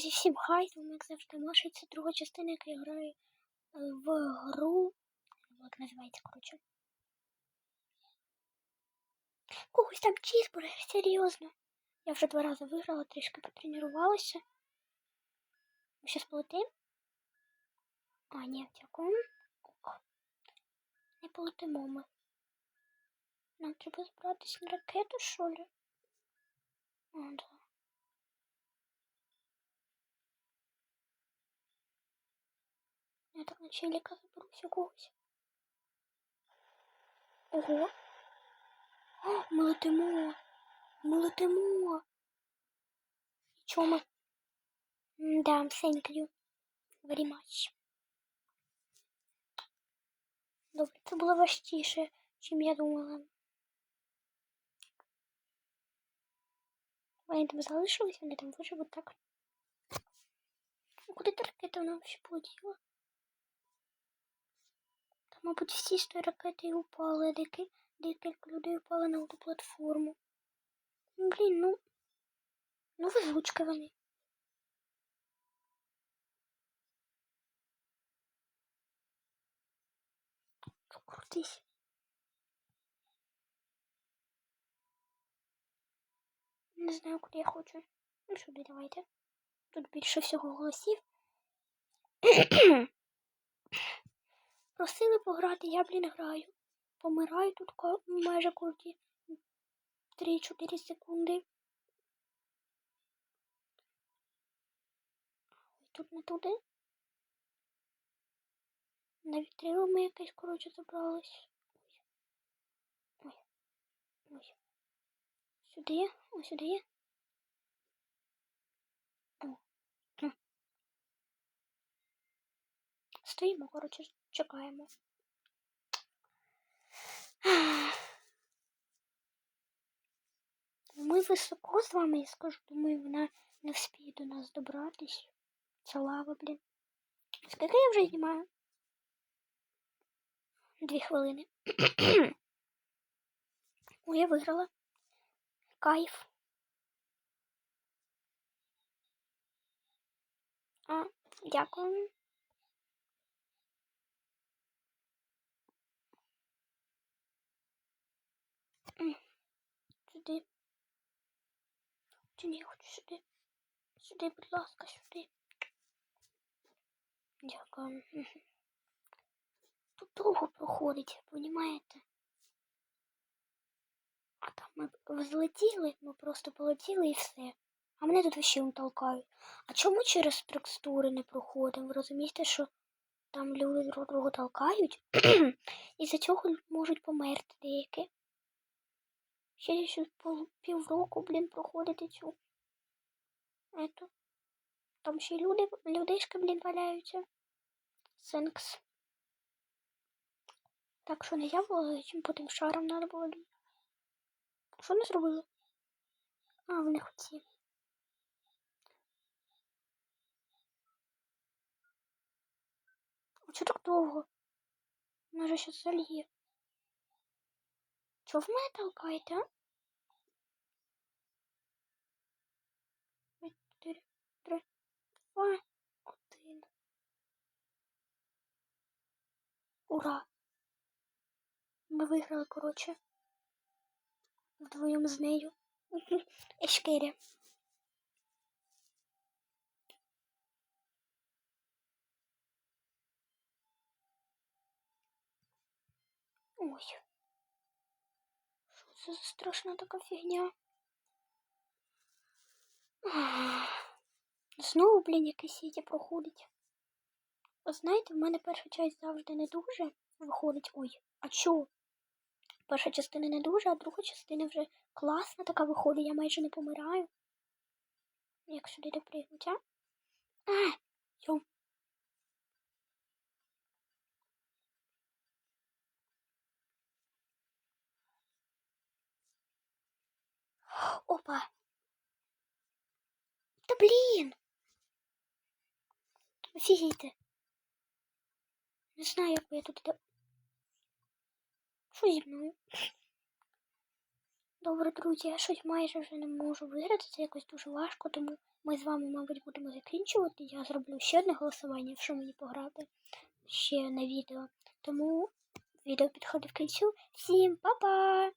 Друзі, всім хай, вами як завжди Маша, це друга частина, яка я граю е, в гру. Як називається, коротше. Когось там чізбургер, серйозно. Я вже два рази виграла, трішки потренувалася. Ми щас полетим? А, ні, дякую. Не полетимо ми. Нам треба збиратись на ракету, що ли? А, да. Я так на челіка заберусь якогось. Ого. О, ми летимо. Ми летимо. І? М, Да, thank you very much. Добре, це було важчіше, чим я думала. Вони там залишились, вони там виживуть так. Куди та ракета вона взагалі полетіла? Мабуть, всі з тої ракети і упали, декілька людей упали на ту платформу. Ну, Блін, ну. Ну, везучки вони. Крутись. Не знаю, куди я хочу. Ну, сюди давайте. Тут більше всього голосів. Просили пограти, я, блін, граю. Помираю тут майже кожні 3-4 секунди. Тут не туди. На вітрило ми якесь, коротше, забрались. Ой. Ой. Сюди, ось сюди. Стоїмо, коротше, чекаємо. Ми високо з вами, я скажу, думаю, вона не вспіє до нас добратись. Це лава, блін. Скільки я вже знімаю? Дві хвилини. О, я виграла. Кайф. А, дякую. Сюди. Чи ні, хочу сюди. Сюди, будь ласка, сюди. Дякую. Тут довго проходить, понімаєте? А там ми взлетіли, ми просто полетіли і все. А мене тут он толкають. А чому через текстури не проходимо? Ви розумієте, що там люди друг друга толкають, і за цього можуть померти деякі. Ще ще півроку, блін, проходити цю. Ету. Там ще люди, людишки, блін, валяються. Сенкс. Так що не я була, чим по тим шарам треба було. Що вони зробили? А, вони хотіли. А чого так довго? Може щас зальє. Чого в мене толкаєте, Чотири, три, два, один. Ура! Ми виграли, коротше. Вдвоєм з нею. Ешкері. Ой. Це страшна така фігня? Знову, блін, якесь сіті проходить. Знаєте, в мене перша часть завжди не дуже виходить. Ой, а чо? Перша частина не дуже, а друга частина вже класна така виходить, я майже не помираю. Як сюди допригнуть, а? А, йом. Опа. Та блін. Офігійте. Не знаю, як я тут. до- Що зі мною? Добре, друзі, я щось майже вже не можу виграти. Це якось дуже важко, тому ми з вами, мабуть, будемо закінчувати. Я зроблю ще одне голосування, якщо мені пограти ще на відео. Тому відео підходить к кінцю. Всім па-па!